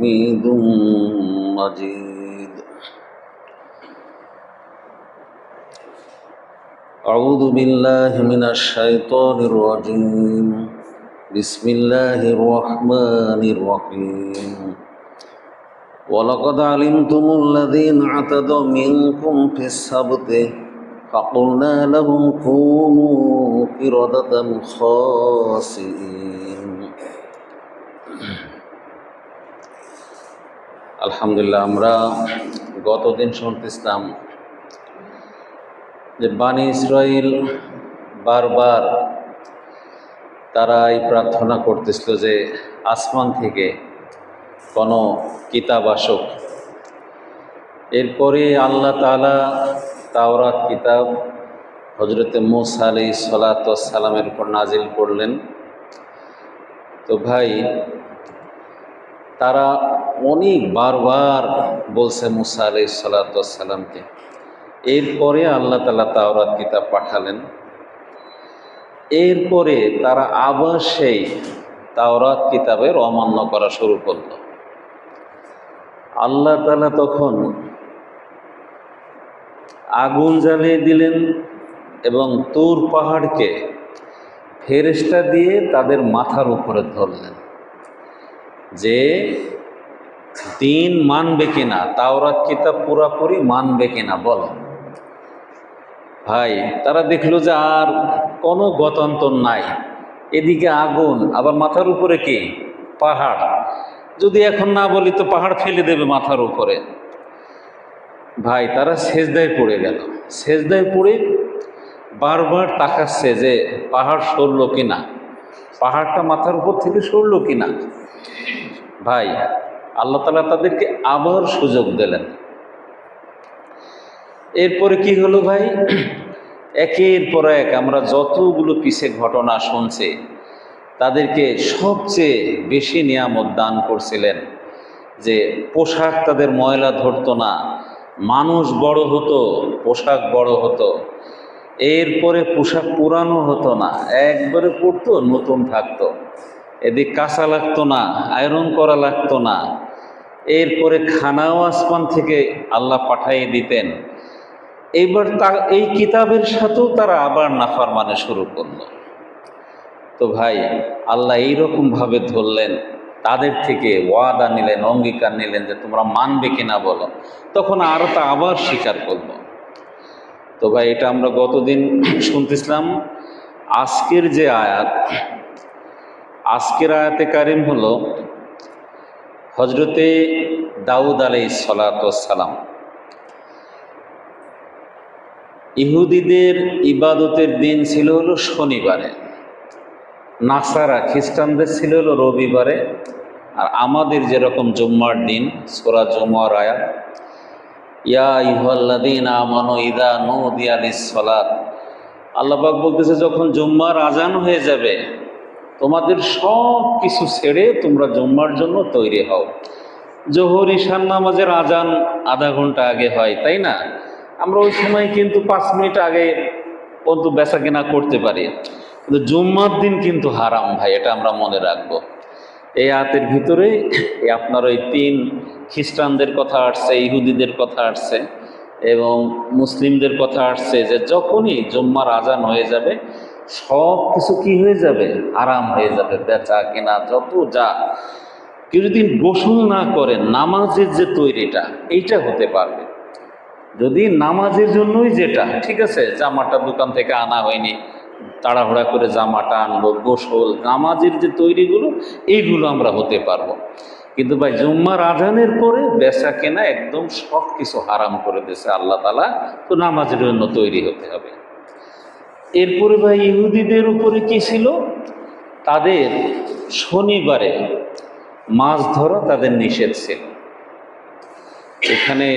حميد مجيد أعوذ بالله من الشيطان الرجيم بسم الله الرحمن الرحيم ولقد علمتم الذين اعتدوا منكم في السبت فقلنا لهم كونوا قردة خاسئين আলহামদুলিল্লাহ, আমরা গতদিন শুনতেছিলাম যে বাণী ইসরায়েল বারবার তারা এই প্রার্থনা করতেছিল যে আসমান থেকে কোনো কিতাব আসুক। এরপরে আল্লাহ তালা তাওরাত কিতাব হজরতে মুসা আলি সালাতামের উপর নাজিল করলেন। তো ভাই, তারা অনেক বারবার বলছে মুসা আলি সালাতামকে এরপরে আল্লাহ তালা তাওরাত কিতাব পাঠালেন। এরপরে তারা আবার সেই তাওরাত কিতাবের অমান্য করা শুরু করল। আল্লাহ তালা তখন আগুন জ্বালিয়ে দিলেন এবং তুর পাহাড়কে ফেরেস্তা দিয়ে তাদের মাথার উপরে ধরলেন যে দিন মানবে কিনা, তাওরাত কিতাব পুরাপুরি মানবে কিনা বলো। ভাই, তারা দেখল যে আর কোনো গতান্তর নাই। এদিকে আগুন, আবার মাথার উপরে কি? পাহাড়। যদি এখন না বলি তো পাহাড় ফেলে দেবে মাথার উপরে। ভাই, তারা সেজদায় পড়ে গেল। সেজদায় পড়ে বারবার তাকাচ্ছে যে পাহাড় সরলো কিনা, পাহাড়টা মাথার উপর থেকে সরলো কিনা। ভাই আল্লাহ তালা তাদেরকে আবার সুযোগ দিলেন। এরপরে কি হলো ভাই? একের পর এক আমরা যতগুলো পিছে ঘটনা শুনছি, তাদেরকে সবচেয়ে বেশি নিয়ামত দান করছিলেন যে পোশাক তাদের ময়লা ধরতো না, মানুষ বড় হতো, পোশাক বড় হতো। এরপরে পোশাক পুরানো হতো না, একবারে পড়তো নতুন থাকতো। এদিক কাঁচা লাগতো না আয়রন করা লাগতো না। এরপরে খানাও আসমান থেকে আল্লাহ পাঠাইয়ে দিতেন। এইবার তা, এই কিতাবের সাথেও তারা আবার নাফার মানে শুরু করল। তো ভাই, আল্লাহ এইরকমভাবে ধরলেন, তাদের থেকে ওয়াদা নিলেন, অঙ্গীকার নিলেন যে তোমরা মানবে কিনা বলো। তখন আরও তা আবার স্বীকার করব তো ভাই, এটা আমরা গতদিন শুনতেছিলাম, আজকের যে আয়াত, আজকের আয়াতে কারিম হলো হজরতে দাউদ আলাই সালাম ইহুদিদের ইবাদতের দিন ছিল হলো শনিবারে, নাসারা, খ্রিস্টানদের ছিল হলো রবিবারে, আর আমাদের যেরকম জুম্মার দিন, সোরা জুম্মার আয়াত, ইয়া ইহল্লাদিন আমানো ইদা নো দিয়ালিস সলাত আল্লাহবাক বলতেছে, যখন জুম্মার আজান হয়ে যাবে তোমাদের সব কিছু ছেড়ে তোমরা জুম্মার জন্য তৈরি হও। জোহর, ঈশান নামাজের আজান আধা ঘণ্টা আগে হয়, তাই না? আমরা ওই সময় কিন্তু পাঁচ মিনিট আগে পর্যন্ত বেচা কেনা করতে পারি। কিন্তু জুম্মার দিন কিন্তু হারাম ভাই, এটা আমরা মনে রাখব। এই আয়াতের ভিতরে আপনার ওই তিন খ্রিস্টানদের কথা আসছে, ইহুদিদের কথা আসছে এবং মুসলিমদের কথা আসছে যে যখনই জুম্মার আজান হয়ে যাবে সব কিছু কি হয়ে যাবে? আরাম হয়ে যাবে, বেচা কেনা যত যা। কেউ যদি গোসল না করে, নামাজের যে তৈরিটা, এইটা হতে পারবে। যদি নামাজের জন্যই যেটা, ঠিক আছে, জামাটা দোকান থেকে আনা হয়নি, তাড়াহুড়া করে জামাটা আনব, গোসল, নামাজের যে তৈরিগুলো, এইগুলো আমরা হতে পারব। কিন্তু ভাই, জুম্মার আজানের পরে বেচা কেনা একদম সব কিছু হারাম করে দিয়েছে আল্লাহ তালা তো নামাজের জন্য তৈরি হতে হবে। এরপরে ভাই ইহুদিদের উপরে কি ছিল? তাদের শনিবারে মাছ ধরা তাদের নিষেধ ছিল। এখানে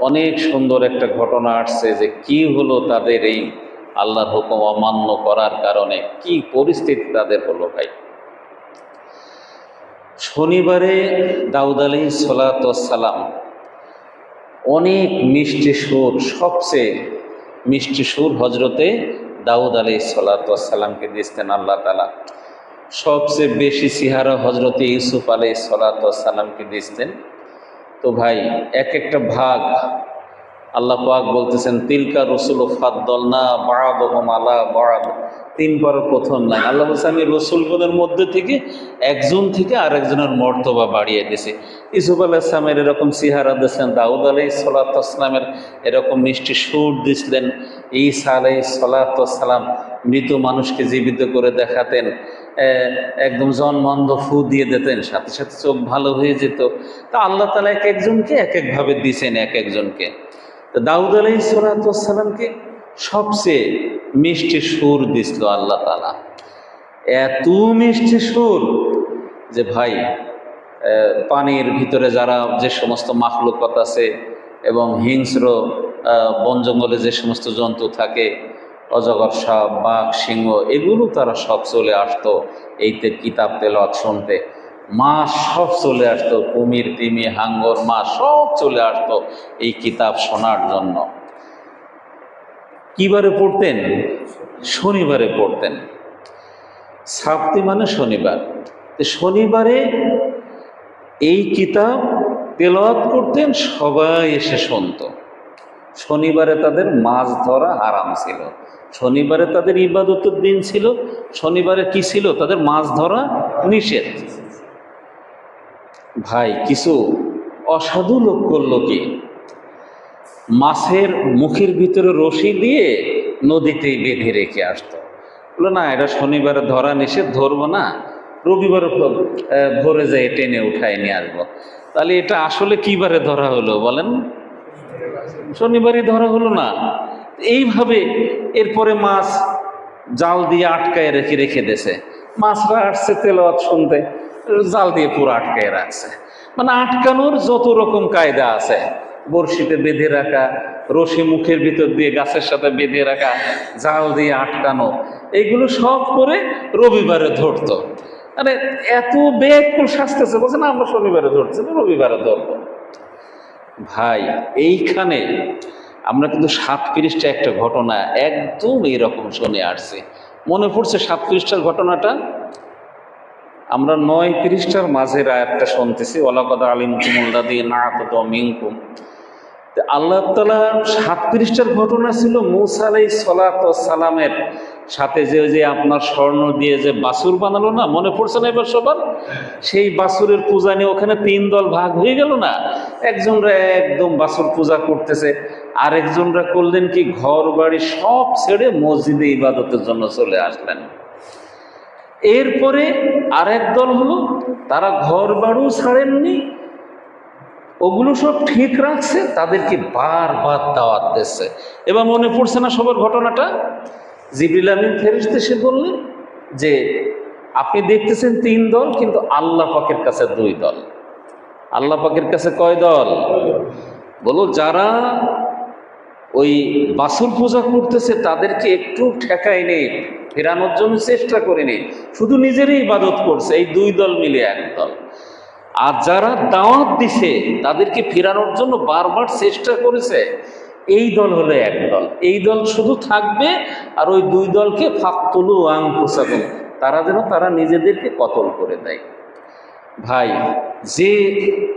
অনেক সুন্দর একটা ঘটনা আসছে যে কি হলো তাদের এই আল্লাহর হুকুম অমান্য করার কারণে? কি পরিস্থিতি তাদের হলো ভাই? শনিবারে দাউদ আলী সালাম অনেক মিষ্টি সুর, সবচেয়ে মিষ্টি সুর হজরতে দাউদ আলী সালাতামকে দিয়েছেন আল্লাহ তালা সবচেয়ে বেশি সিহারা হজরত ইউসুফ আলী সালাতামকে দিচ্ছেন তো ভাই, এক একটা ভাগ আল্লাহ পাক বলতেছেন, তিলকা রসুল ফাদ্দল না মালা আলা বাড়াদ তিনবার প্রথম লাইন। আল্লাহ আমি রসুলগণের মধ্যে থেকে একজন থেকে আরেকজনের মর্তবা বাড়িয়ে দিয়েছি। ইসুফ আলাহ ইসলামের এরকম সিহারা দিয়েছেন, দাউদ আলাই সালাতামের এরকম মিষ্টি সুর দিছিলেন ঈসা আলাই সালাতাম মৃত মানুষকে জীবিত করে দেখাতেন একদম জন্মন্ধ ফু দিয়ে দিতেন, সাথে সাথে চোখ ভালো হয়ে যেত। তা আল্লাহ তালা এক একজনকে এক একভাবে দিছেন এক একজনকে। দাউদ আলাই সালাতামকে সবচেয়ে মিষ্টি সুর দিছিল আল্লাহ তালা এত মিষ্টি সুর যে ভাই পানির ভিতরে যারা যে সমস্ত মাখলুকত আছে এবং হিংস্র বন জঙ্গলে যে সমস্ত জন্তু থাকে, অজগর সাপ, বাঘ, সিংহ, এগুলো তারা সব চলে আসতো এইতে কিতাব তেলাওয়াত শুনতে। মা সব চলে আসতো, কুমির, তিমি, হাঙ্গর, মা সব চলে আসতো এই কিতাব শোনার জন্য। কিবারে পড়তেন? শনিবারে পড়তেন। সাপ্তি মানে শনিবার। শনিবারে এই কিতাব তেলাওয়াত করতেন, সবাই এসে শুনত। শনিবারে তাদের মাছ ধরা আরাম ছিল। শনিবারে তাদের ইবাদতের দিন ছিল। শনিবারে কি ছিল? তাদের মাছ ধরা নিষেধ। ভাই, কিছু অসাধু লোক করল কি? মাছের মুখের ভিতরে রশি দিয়ে নদীতে বেঁধে রেখে আসতো। বলল, না, এটা শনিবারে ধরা নিষেধ, ধরবো না। রবিবার ভোরে যেয়ে টেনে উঠায় নিয়ে আসব। তাহলে এটা আসলে কিবারে ধরা হলো বলেন? শনিবারই ধরা হলো না। এইভাবে এরপরে মাছ জাল দিয়ে আটকায় রেখে রেখে দেছে মাছরা আসছে তেলাওয়াত শুনতে, জাল দিয়ে পুরো আটকায় রাখছে। মানে আটকানোর যত রকম কায়দা আছে বড়শিতে বেঁধে রাখা, রশি মুখের ভিতর দিয়ে গাছের সাথে বেঁধে রাখা, জাল দিয়ে আটকানো এইগুলো সব করে রবিবারে ধরতো। মানে এত ব্যাকুল শাস্তেছে বলছে, না, আমরা শনিবারে ধরছি না, রবিবারে ধরবো। ভাই, এইখানে আমরা কিন্তু সাত পৃষ্ঠা একটা ঘটনা একদম এইরকম শুনে আসছি। মনে পড়ছে সাত পৃষ্ঠার ঘটনাটা? আমরা নয় পৃষ্ঠার মাঝের আয়াতটা শুনতেছি ওলাকদা আলিম কুমুল্লা দিয়ে না তো মিঙ্কুম আল্লাহ তালা সাত পৃষ্ঠার ঘটনা ছিল মৌসা আলাই সলাত সালামের সাথে যে যে আপনার স্বর্ণ দিয়ে যে বাসুর বানালো না, মনে পড়ছে না এবার সবার? সেই বাসুরের পূজা নিয়ে ওখানে তিন দল ভাগ হয়ে গেল না? একজনরা একদম বাসুর পূজা করতেছে, আরেকজনরা করলেন কি ঘর বাড়ি সব ছেড়ে মসজিদে ইবাদতের জন্য চলে আসলেন। এরপরে আরেক দল হলো, তারা ঘর বাড়িও ছাড়েননি ওগুলো সব ঠিক রাখছে, তাদেরকে বারবার দাওয়াত দিচ্ছে। এবার মনে পড়ছে না সবার ঘটনাটা? জিবরিল আমিন ফেরিস্তে সে বললেন যে, আপনি দেখতেছেন তিন দল, কিন্তু আল্লাহ পাকের কাছে দুই দল। আল্লাহ পাকের কাছে কয় দল? বলো, যারা ওই বাসুর পূজা করতেছে, তাদেরকে একটু ঠেকাই নেই ফেরানোর জন্য চেষ্টা করে করেনি শুধু নিজেরই ইবাদত করছে, এই দুই দল মিলে এক দল। আর যারা দাওয়াত দিছে, তাদেরকে ফেরানোর জন্য বারবার চেষ্টা করেছে। এই দল হলো এক দল। এই দল শুধু থাকবে আর ওই দুই দলকে ফাঁকতুলু আং পোষাকুন তারা যেন তারা নিজেদেরকে কতল করে দেয়। ভাই, যে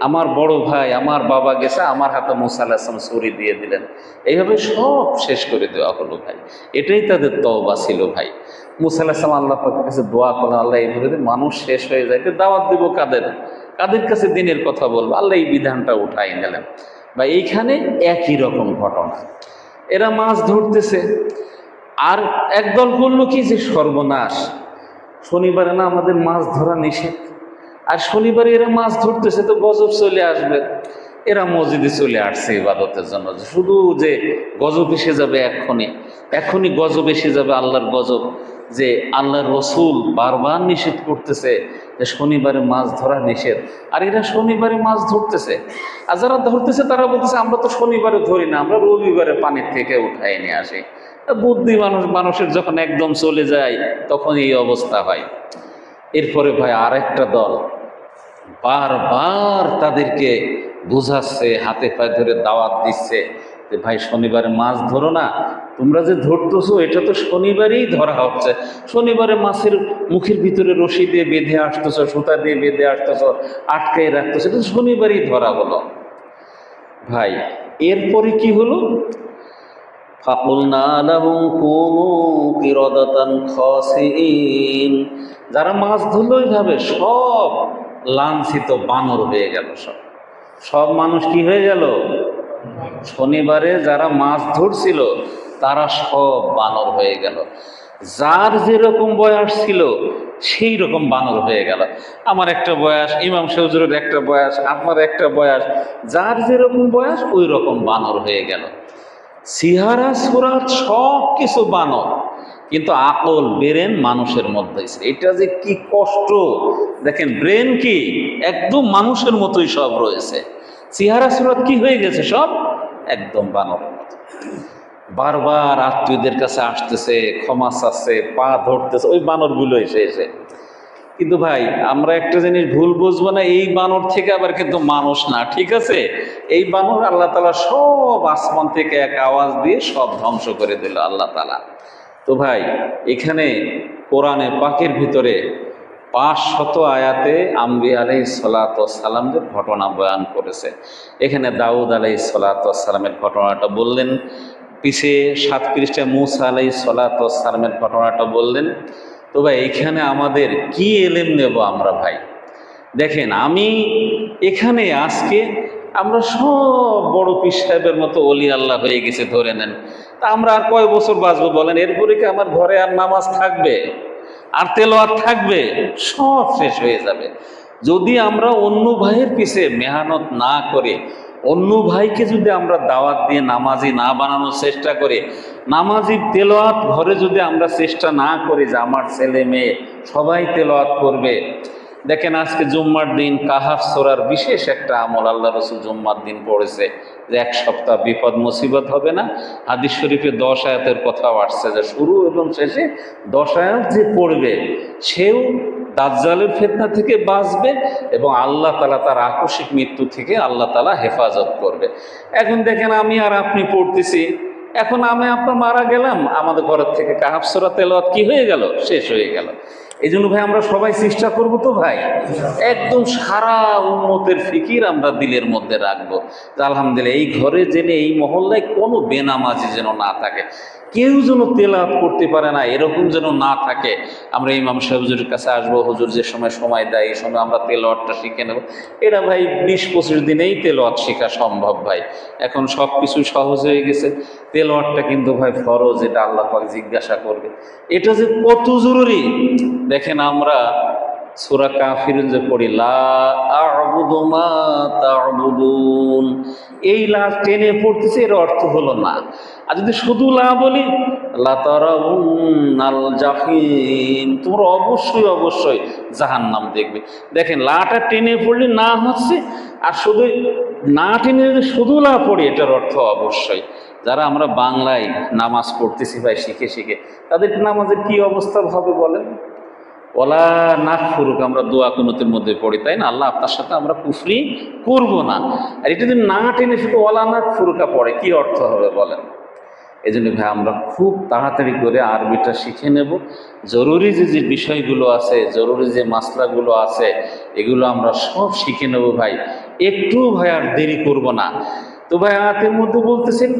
আমার বড় ভাই, আমার বাবা গেছে, আমার হাতে মুসা আলাহিসাম ছুরি দিয়ে দিলেন। এইভাবে সব শেষ করে দেওয়া হলো ভাই। এটাই তাদের তওবা ছিল ভাই। মুসা আলাহিসাম আল্লাহ কাছে দোয়া করলেন, আল্লাহ এইভাবে মানুষ শেষ হয়ে যায় দাওয়াত দিব কাদের? কাদের কাছে দিনের কথা বলব? আল্লাহ এই বিধানটা উঠাই নিলেন। বা এইখানে একই রকম ঘটনা। এরা মাছ ধরতেছে। আর একদল করল কি যে সর্বনাশ। শনিবারে না আমাদের মাছ ধরা নিষেধ। আর শনিবারে এরা মাছ ধরতেছে তো গজব চলে আসবে। এরা মসজিদে চলে আসছে ইবাদতের জন্য। শুধু যে গজব এসে যাবে এক্ষুনি। এখনই গজব এসে যাবে আল্লাহর গজব। যে আল্লাহর রসুল বারবার নিষেধ করতেছে যে শনিবারে মাছ ধরা নিষেধ। আর এরা শনিবারে মাছ ধরতেছে। আর যারা ধরতেছে, তারা বলতেছে, আমরা তো শনিবারে ধরি না, আমরা রবিবারে পানির থেকে উঠাই নিয়ে আসি। বুদ্ধি মানুষ, মানুষের যখন একদম চলে যায়, তখন এই অবস্থা হয়। এরপরে ভাই আরেকটা দল বারবার তাদেরকে বুঝাচ্ছে হাতে পায়ে ধরে দাওয়াত দিচ্ছে। যে ভাই শনিবারে মাছ ধরো না, তোমরা যে ধরতেছো, এটা তো শনিবারেই ধরা হচ্ছে। শনিবারে মাছের মুখের ভিতরে রশি দিয়ে বেঁধে আসতেছো, সুতা দিয়ে বেঁধে আসতেছো আটকাই রাখতেছো, এটা শনিবারেই ধরা হলো। ভাই, এরপরে কি হলো? যারা মাছ ধরলো এইভাবে সব লাঞ্ছিত বানর হয়ে গেল সব। সব মানুষ কি হয়ে গেল? শনিবারে যারা মাছ ধরছিল, তারা সব বানর হয়ে গেল। যার যেরকম বয়স ছিল, সেই রকম বানর হয়ে গেল। আমার একটা বয়স, ইমাম সৌজুরের একটা বয়স, আমার একটা বয়স, যার যেরকম বয়স, ওই রকম বানর হয়ে গেল। সিহারা, সুরাত, সব কিছু বানর, কিন্তু আকল, ব্রেন মানুষের মধ্যে এটা যে কি কষ্ট! দেখেন, ব্রেন কি? একদম মানুষের মতোই সব রয়েছে। সিহারা সুরাত কি হয়ে গেছে সব? একদম বানর। বারবার আত্মীয়দের কাছে আসতেছে, ক্ষমা চাচ্ছে, পা ধরতেছে, ওই বানরগুলো এসে এসে। কিন্তু ভাই, আমরা একটা জিনিস ভুল বুঝব না, এই বানর থেকে আবার কিন্তু মানুষ না, ঠিক আছে? এই বানর আল্লাহ তালা সব আসমান থেকে এক আওয়াজ দিয়ে সব ধ্বংস করে দিল আল্লাহ তালা তো ভাই, এখানে কোরআনে পাকের ভিতরে পাঁচ শত আয়াতে আম্বি আলাই সালাত সালামদের ঘটনা বয়ান করেছে। এখানে দাউদ আলাই সালাত সালামের ঘটনাটা বললেন, পিছে সাত পৃষ্ঠা মুসা আলাই সালাত সালামের ঘটনাটা বললেন, তো ভাই, এখানে আমাদের কি এলেম নেব আমরা ভাই? দেখেন, আমি এখানে আজকে আমরা সব বড় পীর সাহেবের মতো অলি আল্লাহ হয়ে গেছে, ধরে নেন। তা আমরা আর কয় বছর বাঁচবো বলেন? এরপরে কি আমার ঘরে আর নামাজ থাকবে? আর তেলোয়ার থাকবে, সব শেষ হয়ে যাবে। যদি আমরা অন্য ভাইয়ের পিছে মেহনত না করে, অন্য ভাইকে যদি আমরা দাওয়াত দিয়ে নামাজি না বানানোর চেষ্টা করে, নামাজি তেলোয়াত ঘরে যদি আমরা চেষ্টা না করি যে আমার ছেলে মেয়ে সবাই তেলোয়াত করবে দেখেন আজকে জুম্মার দিন কাহাফ সোরার বিশেষ একটা আমল, আল্লাহ রসুল জুম্মার দিন পড়েছে যে এক সপ্তাহ বিপদ মুসিবত হবে না। হাদিস শরীফে দশ আয়াতের কথাও আসছে যে শুরু এবং শেষে দশ আয়াত যে পড়বে, সেও দাজ্জালের ফেতনা থেকে বাঁচবে এবং আল্লাহ তালা তার আকস্মিক মৃত্যু থেকে আল্লাহ তালা হেফাজত করবে। এখন দেখেন আমি আর আপনি পড়তেছি, এখন আমি আপনার মারা গেলাম, আমাদের ঘরের থেকে কাহাবসরা তেলাওয়াত কি হয়ে গেল? শেষ হয়ে গেল। এই জন্য ভাই আমরা সবাই চেষ্টা করব তো ভাই। একদম সারা উন্মতের ফিকির আমরা দিলের মধ্যে রাখব। যে আলহামদুলিল্লাহ, এই ঘরে জেনে, এই মহল্লায় কোনো বেনামাজি যেন না থাকে। কেউ যেন তেলাওয়াত করতে পারে না, এরকম যেন না থাকে। আমরা ইমাম সাহেব হুজুরের কাছে আসব, হুজুর যে সময় সময় দেয়, এই সময় আমরা তেলাওয়াতটা শিখে নেব। এটা ভাই বিশ পঁচিশ দিনেই তেলাওয়াত শেখা সম্ভব ভাই। এখন সব কিছু সহজ হয়ে গেছে। তেলাওয়াতটা কিন্তু ভাই ফরজ, এটা আল্লাহ পাক জিজ্ঞাসা করবে। এটা যে কত জরুরি? দেখেন আমরা সুরা কাফির যে পড়ি, লা আ'বুদু মা তা'বুদুন। এই লা টেনে পড়তেছে, এর অর্থ হলো না। আর যদি শুধু লা বলি, লা তারাউন্নাল জাহিম। তোমরা অবশ্যই অবশ্যই জাহান্নাম দেখবে। দেখেন, লাটা টেনে পড়লে না হচ্ছে, আর শুধু না টেনে যদি শুধু লা পড়ি, এটার অর্থ অবশ্যই। যারা আমরা বাংলায় নামাজ পড়তেছি ভাই, শিখে শিখে, তাদের নামাজের কি অবস্থা হবে বলেন? ওলা নাক ফুরুক, আমরা দোয়া কুনতের মধ্যে পড়ি, তাই না? আল্লাহ আপনার সাথে আমরা কুফরি করব না। আর এটা যদি না টেনে শুধু ওলা নাক ফুরুকা পড়ে, কি অর্থ হবে বলেন? এই জন্য ভাই, আমরা খুব তাড়াতাড়ি করে আরবিটা শিখে নেব। জরুরি যে যে বিষয়গুলো আছে, জরুরি যে মাসলাগুলো আছে, এগুলো আমরা সব শিখে নেব ভাই। একটু ভাই আর দেরি করব না। তো ভাই আয়াতের মধ্যে বলতেছেন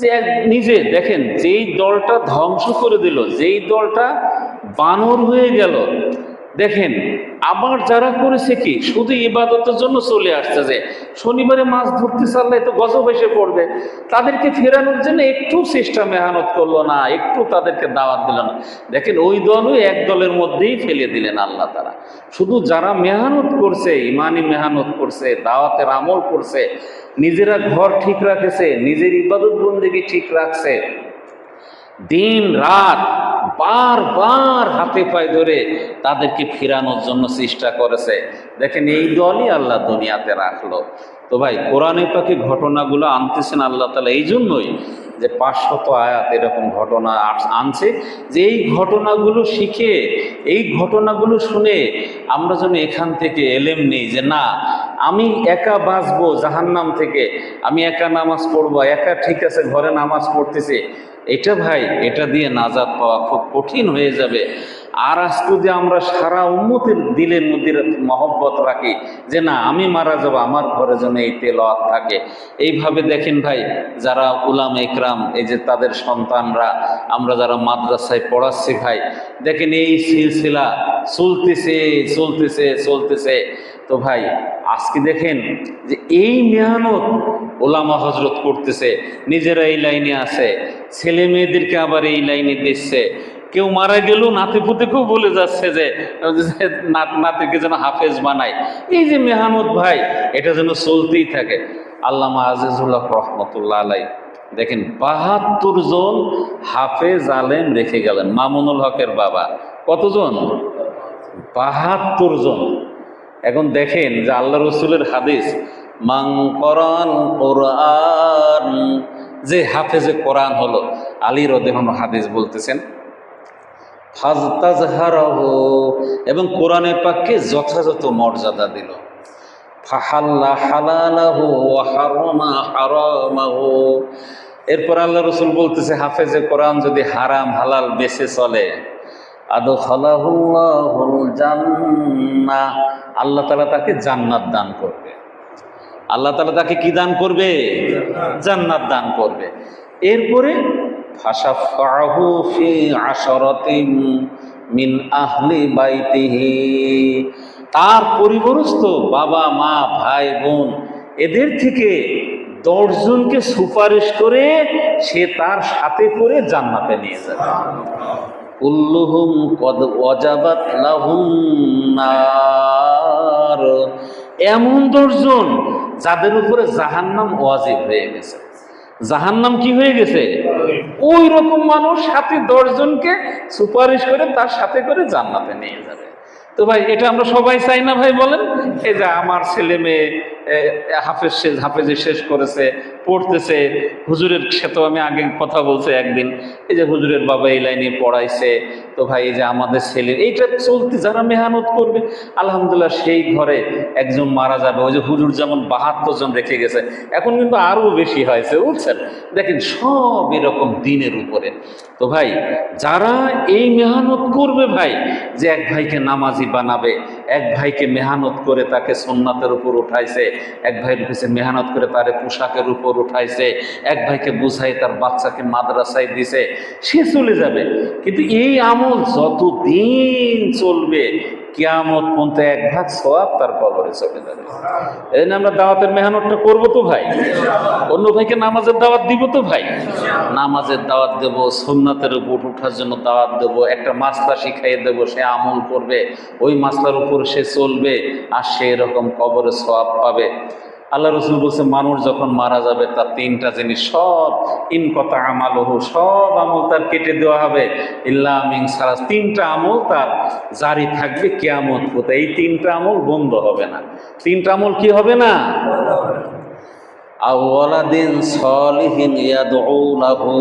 যে, নিজে দেখেন, যেই দলটা ধ্বংস করে দিল, যেই দলটা বানর হয়ে গেল। দেখেন, আবার যারা করেছে কি? শুধু ইবাদতের জন্য চলে আসছে যে, শনিবারে মাছ ধরতে চাললে তো গজব এসে পড়বে। তাদেরকে ফেরানোর জন্য একটু চেষ্টা মেহনত করল না, একটু তাদেরকে দাওয়াত দিল না। দেখেন, ওই দলও এক দলের মধ্যেই ফেলে দিলেন আল্লাহ তারা শুধু যারা মেহনত করছে, ইমানি মেহনত করছে, দাওয়াতের আমল করছে, নিজেরা ঘর ঠিক রাখেছে, নিজের ইবাদত বন্দিকে ঠিক রাখছে দিন, রাত বারবার হাতে পায়ে ধরে তাদেরকে ফিরানোর জন্য চেষ্টা করেছে। দেখেন, এই দলই আল্লাহ দুনিয়াতে রাখল। তো ভাই, কোরআনে পাখি ঘটনাগুলো আনতেছেন আল্লাহ তালা এই জন্যই যে পাঁচশত আয়াত এরকম ঘটনা আনছে যে এই ঘটনাগুলো শিখে, এই ঘটনাগুলো শুনে আমরা যেন এখান থেকে এলেম নেই যে না, আমি একা বাঁচবো জাহান্নাম থেকে, আমি একা নামাজ পড়ব, একা ঠিক আছে ঘরে নামাজ পড়তেছে। এটা ভাই, এটা দিয়ে নাজাদ পাওয়া খুব কঠিন হয়ে যাবে। আর আজ যদি আমরা সারা উন্মতির দিলের মধ্যে মহব্বত রাখি, যে না, আমি মারা যাব, আমার ঘরে যেন এই তেলাওয়াত থাকে। এইভাবে দেখেন ভাই, যারা উলাম একরাম এই যে তাদের সন্তানরা, আমরা যারা মাদ্রাসায় পড়াচ্ছি ভাই, দেখেন এই সিলসিলা চলতেছে চলতেছে চলতেছে। তো ভাই, আজকে দেখেন যে এই মেহনত ওলামা হজরত করতেছে, নিজেরা এই লাইনে আছে, ছেলে মেয়েদেরকে আবার এই লাইনে দিচ্ছে। কেউ মারা গেলেও নাতি পুতিকেও বলে যাচ্ছে যে যে নাত, নাতিকে যেন হাফেজ বানায়। এই যে মেহনত ভাই, এটা যেন চলতেই থাকে। আল্লামা আজিজুল্লাহ রহমতুল্লাহ আলাই দেখেন, বাহাত্তর জন হাফেজ আলেম রেখে গেলেন। মামুনুল হকের বাবা। কতজন? বাহাত্তর জন। এখন দেখেন যে আল্লাহ রসুলের হাদিস মাং করান কোরআন যে হাফেজে কোরআন হলো। আলী রদেহন হাদিস বলতেছেন এবং কোরআনের পাককে যথাযথ মর্যাদা দিল। এরপর আল্লাহ রসুল বলতেছে, হাফেজে কোরআন যদি হারাম, হালাল বেছে চলে আল্লাহ তালা তাকে জান্নাত দান করবে। আল্লাহ তালা তাকে কি দান করবে? জান্নাত দান করবে। এরপরে মিন তার পরিবরস্ত বাবা, মা, ভাই, বোন, এদের থেকে দশজনকে সুপারিশ করে সে তার সাথে করে জান্নাতে নিয়ে যাবে। কুল্লুহুম কদ ওয়াজাবাত লাহুম নার। এমন দশজন যাদের উপরে জাহান্নাম ওয়াজিব হয়ে গেছে। জাহান্নাম কি হয়ে গেছে? ওই রকম মানুষ সাথে দশজনকে সুপারিশ করে তার সাথে করে জান্নাতে নিয়ে যাবে। তো ভাই, এটা আমরা সবাই চাই না ভাই বলেন? এই যে আমার ছেলে মেয়ে হাফেজ শেষ হাফেজে শেষ করেছে পড়তেছে, হুজুরের সাথেও আমি আগে কথা বলছি একদিন, এই যে হুজুরের বাবা এই লাইনে পড়াইছে, তো ভাই এই যে আমাদের ছেলে, এইটা চলতে যারা মেহনত করবে, আলহামদুলিল্লাহ সেই ঘরে একজন মারা যাবে, ওই যে হুজুর যেমন বাহাত্তর জন রেখে গেছে, এখন কিন্তু আরও বেশি হয়েছে, বুঝছেন? দেখেন সব এরকম দিনের উপরে। তো ভাই, যারা এই মেহনত করবে ভাই, যে এক ভাইকে নামাজি বানাবে, এক ভাইকে মেহনত করে তাকে সোননাথের উপর উঠাইছে, এক ভাইয়ের পিছিয়ে মেহনত করে তারে পোশাকের উপর উঠাইছে, এক ভাইকে বুঝাই তার বাচ্চাকে মাদ্রাসায় দিছে, সে চলে যাবে। কিন্তু এই আমল যতদিন চলবে, কিয়ামত পর্যন্ত এক ভাগ সব তার কবরে চলে যাবে। এই জন্য আমরা দাওয়াতের মেহনতটা করব তো ভাই। অন্য ভাইকে নামাজের দাওয়াত দিব তো ভাই। নামাজের দাওয়াত দেব সোমনাথের উপর উঠার জন্য দাওয়াত দেব, একটা মাসলা শিখাইয়ে দেব, সে আমল করবে, ওই মাসলার উপর সে চলবে, আর সে এরকম কবরে সওয়াব পাবে। আল্লাহ রসুল বলছে, মানুষ যখন মারা যাবে, তার তিনটা জিনিস সব, ইন কথা আমালহু, সব আমল তার কেটে দেওয়া হবে। ইল্লা মিং সারা তিনটা আমল তার জারি থাকবে কেয়ামত কোথায় এই তিনটা আমল বন্ধ হবে না। তিনটা আমল কি হবে না? আওয়ালাদিন সলিহিন ইয়াদউ লাহু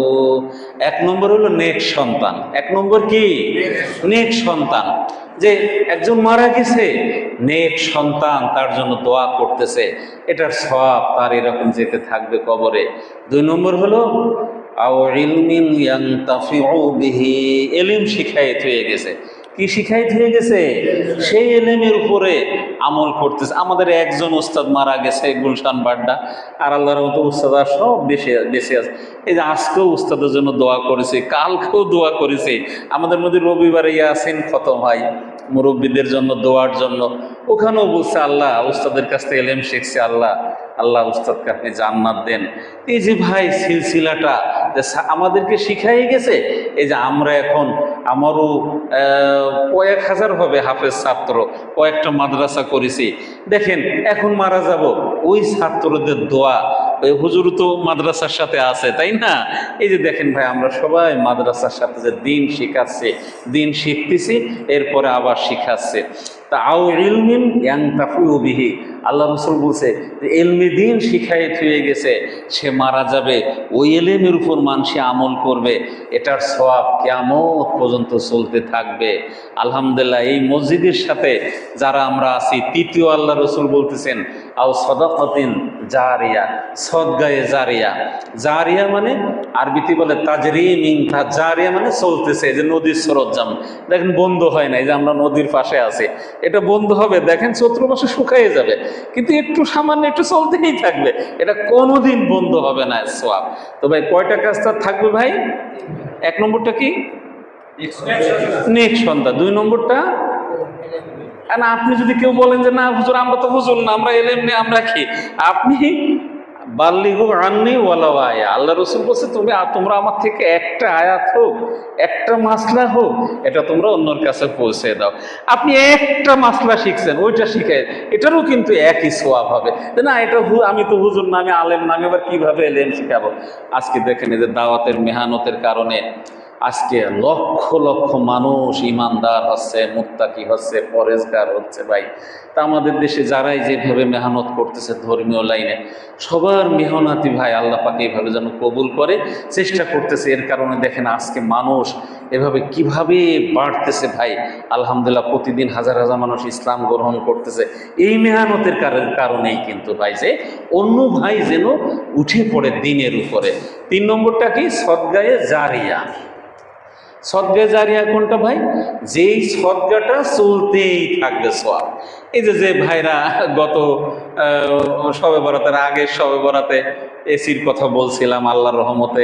এক নম্বর হলো নেক সন্তান। এক নম্বর কি? নেক সন্তান। যে একজন মারা গেছে, নেক সন্তান তার জন্য দোয়া করতেছে। এটার সব তার এরকম যেতে থাকবে কবরে। দুই নম্বর হলো, আও ইলমিন ইয়ান্তাফিউ বিহি, এলিম শিখায়িত হয়ে গেছে। কি শিখাইত হয়ে গেছে? সেই এলেমের উপরে আমল করতেছে। আমাদের একজন উস্তাদ মারা গেছে, গুলশান বাড্ডা। আর আল্লাহর মতো উস্তাদ সব বেশি বেশি আছে। এই যে আজকেও উস্তাদের জন্য দোয়া করেছে, কালকেও দোয়া করেছে। আমাদের মধ্যে রবিবারে ইয়াসিন খতম হয়, মুরব্বীদের জন্য, দোয়ার জন্য। ওখানেও বলছে, আল্লাহ উস্তাদের কাছ থেকে এলেম শিখছে, আল্লাহ। আল্লাহ উস্তাদকে আপনি জান্নাত দেন। এই যে ভাই সিলসিলাটা আমাদেরকে শিখাই গেছে, এই যে আমরা এখন, আমারও কয়েক হাজার হবে হাফেজ ছাত্র, কয়েকটা মাদ্রাসা করেছি। দেখেন, এখন মারা যাব, ওই ছাত্রদের দোয়া ওই হুজুর তো মাদ্রাসার সাথে আছে, তাই না? এই যে দেখেন ভাই, আমরা সবাই মাদ্রাসার সাথে যে দিন শিখাচ্ছে, দিন শিখতেছি, এরপরে আবার শিখাচ্ছে। তা আও ইলমিন ইয়াং বিহি। আল্লাহ রসুল বলছে এলমে দিন শিখাই থুয়ে গেছে, সে মারা যাবে, ওই এলেমের উপর মানুষে আমল করবে, এটার সব কেমত পর্যন্ত চলতে থাকবে। আলহামদুলিল্লাহ, এই মসজিদের সাথে যারা আমরা আছি, তৃতীয় আল্লাহ রসুল বলতেছেন, আও সদাকতিন জারিয়া সদগায়ে জারিয়া। জারিয়া মানে আরবিতে বলে তাজরিম ইনথা জারিয়া মানে চলতেছে যে নদীর স্রোত যেমন। দেখেন বন্ধ হয় না এই যে আমরা নদীর পাশে আছি। এটা বন্ধ হবে, দেখেন চৈত্র মাসে শুকাইয়ে যাবে। কিন্তু একটু সামান্য একটু চলতেই থাকবে। এটা কোনোদিন বন্ধ হবে না সোয়াব। তো ভাই, কয়টা কাজ তার থাকবে ভাই? এক নম্বরটা কি? নেক্সট সন্ধ্যা। দুই নম্বরটা? আর আপনি যদি কেউ বলেন যে, না হুজুর, আমরা তো হুজুর না, আমরা এলেম নেই, আমরা কি? আপনি বাল্লিহু আননি ওয়ালা আয়া। আল্লাহ রসুল বলছে, তুমি তোমরা আমার থেকে একটা আয়াত হোক, একটা মাসলা হোক, এটা তোমরা অন্যর কাছে পৌঁছে দাও। আপনি একটা মাসলা শিখছেন, ওইটা শিখে, এটারও কিন্তু একই সোয়াব হবে। না, এটা আমি তো হুজুর নামে আলেম নামে এবার কীভাবে এলেম শিখাবো? আজকে দেখেন যে দাওয়াতের মেহানতের কারণে আজকে লক্ষ লক্ষ মানুষ ইমানদার হচ্ছে, মুত্তাকি হচ্ছে, পরেজগার হচ্ছে ভাই। তা আমাদের দেশে যারাই যেভাবে মেহনত করতেছে ধর্মীয় লাইনে, সবার মেহনাতি ভাই আল্লাহ পাকে এইভাবে যেন কবুল করে, চেষ্টা করতেছে। এর কারণে দেখেন আজকে মানুষ এভাবে কীভাবে বাড়তেছে ভাই। আলহামদুলিল্লাহ প্রতিদিন হাজার হাজার মানুষ ইসলাম গ্রহণ করতেছে। এই মেহনতের কারণ- কারণেই কিন্তু ভাই যে অন্য ভাই যেন উঠে পড়ে দিনের উপরে। তিন নম্বরটা কি? সদ্গায়ে জারিয়া। সদ্গা জারিয়া কোনটা ভাই? যেই সদ্গাটা চলতেই থাকবে সব এই যে যে ভাইরা গত সবে বরাতের আগে সবে বরাতে এসির কথা বলছিলাম, আল্লাহর রহমতে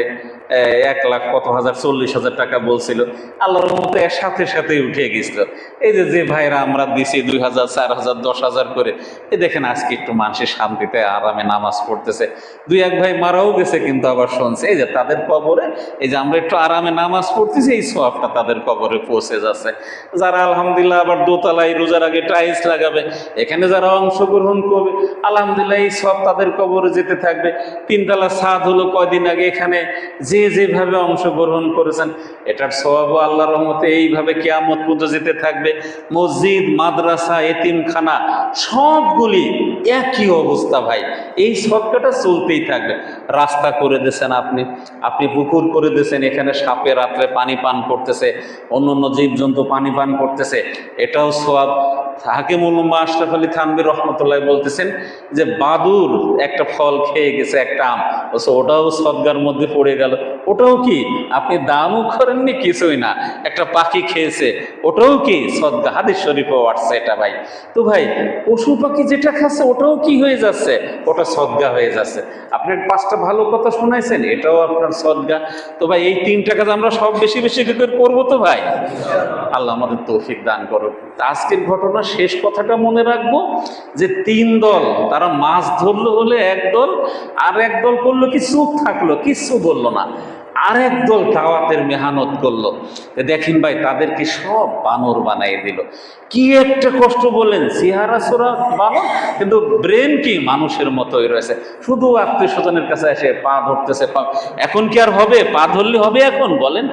এক লাখ কত হাজার, চল্লিশ হাজার টাকা বলছিল। আল্লাহর রহমতে এর সাথে সাথে উঠে গেছিল। এই যে যে ভাইরা আমরা দিছি দুই হাজার, চার হাজার, দশ হাজার করে, এই দেখেন আজকে একটু মানুষের শান্তিতে আরামে নামাজ পড়তেছে। দুই এক ভাই মারাও গেছে, কিন্তু আবার শুনছে, এই যে তাদের কবরে, এই যে আমরা একটু আরামে নামাজ পড়তেছি, এই সোয়াবটা তাদের কবরে পৌঁছে যাচ্ছে। যারা আলহামদুলিল্লাহ আবার দোতলায় রোজার আগে টাইলস লাগাবে, এখানে যারা অংশগ্রহণ করবে, আলহামদুলিল্লাহ এই সব তাদের কবরে যেতে থাকবে। তিনতলা সাদ হলো কয়দিন আগে এখানে যে যেভাবে অংশগ্রহণ করেছেন, এটার স্বভাবও আল্লাহ রহমতে এইভাবে কেয়ামত পর্যন্ত যেতে থাকবে। মসজিদ, মাদ্রাসা, এতিমখানা, সবগুলি একই অবস্থা ভাই। এই সবকটা চলতেই থাকবে। রাস্তা করে দিয়েছেন আপনি আপনি পুকুর করে দিয়েছেন, এখানে সাপে রাত্রে পানি পান করতেছে অন্য অন্য জীবজন্তু পানি পান করতেছে, এটাও সব হাকিমুল আশরাফ আলী থানবির রহমতুল্লাহ বলতেছেন যে, বাদুর একটা ফল খেয়ে গেছে, একটা বলছে ওটাও সদ্গার মধ্যে পড়ে গেল। ওটাও কি? আপনি দামও করেননি, কিছুই না। একটা পাখি খেয়েছে, ওটাও কি? সদ্গা হাদিস শরীফও আসছে এটা ভাই। তো ভাই, পশু পাখি যেটা খাচ্ছে, ওটাও কি হয়ে যাচ্ছে? ওটা সদ্গা হয়ে যাচ্ছে। আপনি পাঁচটা ভালো কথা শোনাইছেন, এটাও আপনার সদ্গা। তো ভাই, এই তিনটা কাজ আমরা সব বেশি বেশি করে করব তো ভাই? আল্লাহ আমাদের তৌফিক দান করো আজকের ঘটনা শেষ কথাটা মনে রাখব যে তিন দল, তারা মাছ ধরলো হলে এক দল, আর এক দল করল কি চুপ থাকল, কিচ্ছু বলল না। আরেক দল দাওয়াতের মেহানত করল। দেখেন ভাই, তাদেরকে সব বানর বানাই দিল। কি একটা কষ্ট বললেন সিহারা সোরা বানর, কিন্তু ব্রেন কি মানুষের মতোই রয়েছে। শুধু আত্মীয় স্বজনের কাছে এসে পা ধরতেছে, পা এখন কি আর হবে? পা ধরলে হবে এখন? বলেন।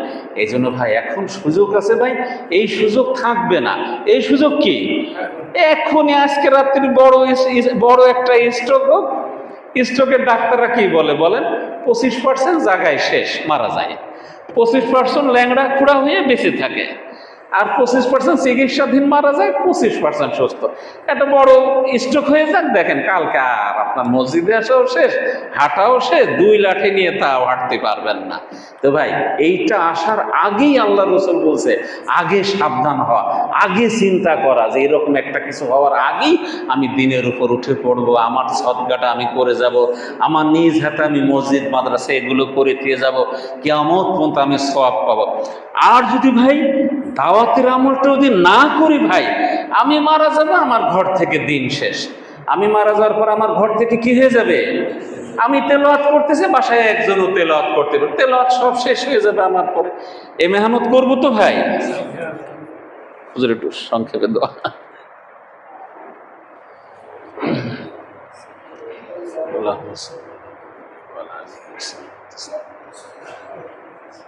এই জন্য ভাই, এখন সুযোগ আছে ভাই। এই সুযোগ থাকবে না। এই সুযোগ কি? এখনই আজকে রাত্রি বড় বড় একটা স্ট্রোক হোক স্ট্রোকের ডাক্তাররা কি বলে? বলেন, পঁচিশ পার্সেন্ট জায়গায় শেষ, মারা যায়। পঁচিশ পার্সেন্ট ল্যাংড়া খুঁড়া হয়ে বেঁচে থাকে। আর পঁচিশ পার্সেন্ট চিকিৎসাধীন মারা যায়, পঁচিশ পার্সেন্ট সুস্থ। একটা বড় স্ট্রোক হয়ে যাক, দেখেন কালকে আর আপনার মসজিদে আসাও শেষ, হাঁটাও শেষ, দুই লাঠি নিয়ে তাও হাঁটতে পারবেন না। তো ভাই, এইটা আসার আগেই আল্লাহ রসুল বলছে, আগে সাবধান হওয়া, আগে চিন্তা করা যে এরকম একটা কিছু হওয়ার আগেই আমি দিনের উপর উঠে পড়ব, আমার সদগাটা আমি করে যাব, আমার নিজ হাতে আমি মসজিদ, মাদ্রাসা এগুলো করে দিয়ে যাব কেমন পর্যন্ত আমি সব পাবো। আর যদি ভাই দাওয়াতের আমলটা যদি না করি ভাই, আমি মারা যাব, আমার ঘর থেকে দিন শেষ। আমি মারা যাওয়ার পর আমার ঘর থেকে কি হয়ে যাবে? আমি তেলাওয়াত করতেছে, বাসায় একজনও তেলাওয়াত করতে পারে। তেলাওয়াত সব শেষ হয়ে যাবে আমার পরে। এ মেহনত করব তো ভাই? একটু সংক্ষেপে দেওয়া